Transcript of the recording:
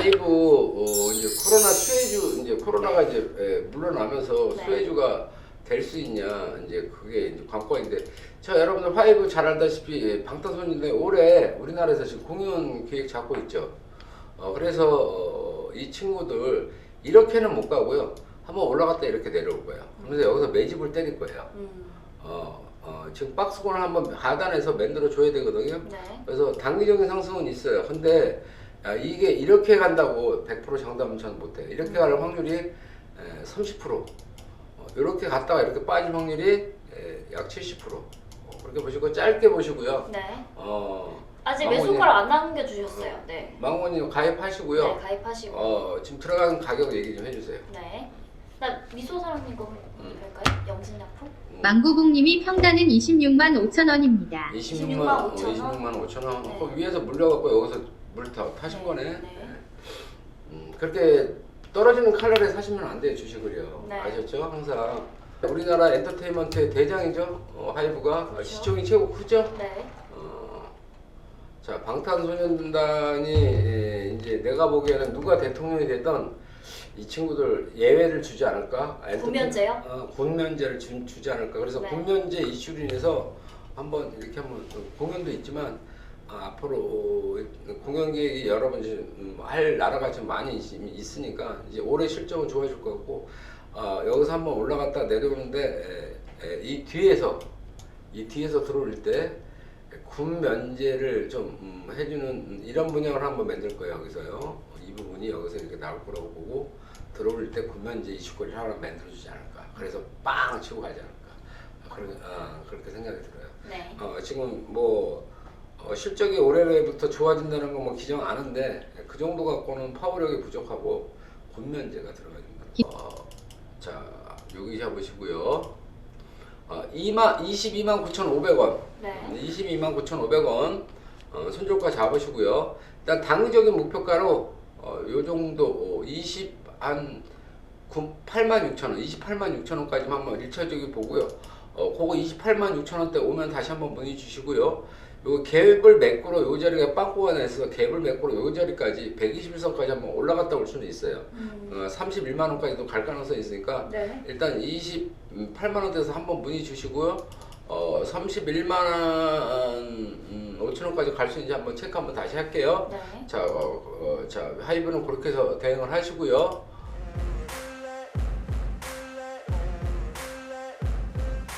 하이브 어, 이제 코로나 수혜주 이제 코로나가 이제 예, 물러나면서 네. 수혜주가 될 수 있냐 이제 그게 이제 관건인데 저 여러분들 하이브 잘 알다시피 예, 방탄소년단 올해 우리나라에서 지금 공연 계획 잡고 있죠. 어, 그래서 어, 이 친구들 이렇게는 못 가고요. 한번 올라갔다 이렇게 내려올 거예요. 그래서 여기서 매집을 때릴 거예요. 음, 어, 어, 지금 박스권을 한번 하단에서 만들어 줘야 되거든요. 네. 그래서 단기적인 상승은 있어요. 근데 야, 이게 이렇게 간다고 100% 장담은 전 못해요. 이렇게 갈 확률이 에, 30%. 어, 이렇게 갔다가 이렇게 빠질 확률이 에, 약 70%. 어, 그렇게 보시고 짧게 보시고요. 네. 어, 아직 망원이- 매수가를 안 남겨주셨어요. 네. 망원이 가입하시고요. 네, 가입하시고. 어, 지금 들어가는 가격 얘기 좀 해주세요. 네. 나 미소 사랑님 거 음. 볼까요? 영신약품? 음, 망고공님이 평단은 26만 5천 원입니다. 26만 26만 5천 원? 26만 5천 원. 네. 그 위에서 물려갖고 여기서 물 타, 타신 네, 거네. 네. 음, 그렇게 떨어지는 칼날에 사시면 안 돼요 주식을요. 네. 아셨죠? 항상 우리나라 엔터테인먼트의 대장이죠. 어, 하이브가 그렇죠. 시총이 최고 크죠. 네. 어, 자 방탄소년단이 예, 이제 내가 보기에는 누가 대통령이 되던 이 친구들 예외를 주지 않을까? 엔터테인- 군면제요? 어, 군면제를 주, 주지 않을까? 그래서 네. 군면제 이슈로 인해서 한번 이렇게 한번 또 공연도 있지만 아, 앞으로 공연 계획이 여러 번 지금 음, 할 나라가 좀 많이 있, 있으니까 이제 올해 실적은 좋아질 것 같고 아, 여기서 한번 올라갔다 내려오는데 에, 에, 이 뒤에서 이 뒤에서 들어올 때 군 면제를 좀 음, 해주는 음, 이런 분양을 한번 만들 거예요 여기서요. 어, 이 부분이 여기서 이렇게 나올 거라고 보고 들어올 때 군 면제 이슈거리를 하나 만들어주지 않을까. 그래서 빵 치고 가지 않을까. 아, 그런, 아, 그렇게 생각이 들어요. 네. 어, 지금 뭐 어, 실적이 올해부터 좋아진다는 건 뭐 기정 아는데 그 정도 갖고는 파워력이 부족하고 군면제가 들어가야 된다. 어, 자 여기 잡으시고요. 어, 2만 22만 9,500원. 네. 22만 9,500원. 어, 손절가 잡으시고요. 일단 단기적인 목표가로 어, 요 정도 20한 8만 6천 원, 28만 6천 원까지만 한번 1차적이 보고요. 어, 그거 28만 6천 원대 오면 다시 한번 문의 주시고요. 요 갭을 매꾸로 요 자리가 빵꾸가 내서 갭을 매꾸로 요 자리까지 121선까지 한번 올라갔다 올 수는 있어요. 음, 어, 31만 원까지도 갈 가능성이 있으니까 네. 일단 28만 원대에서 한번 문의 주시고요. 어, 31만 원 음, 5천 원까지 갈 수 있는지 한번 체크 한번 다시 할게요. 네. 자, 어, 어, 자 하이브는 그렇게 해서 대응을 하시고요.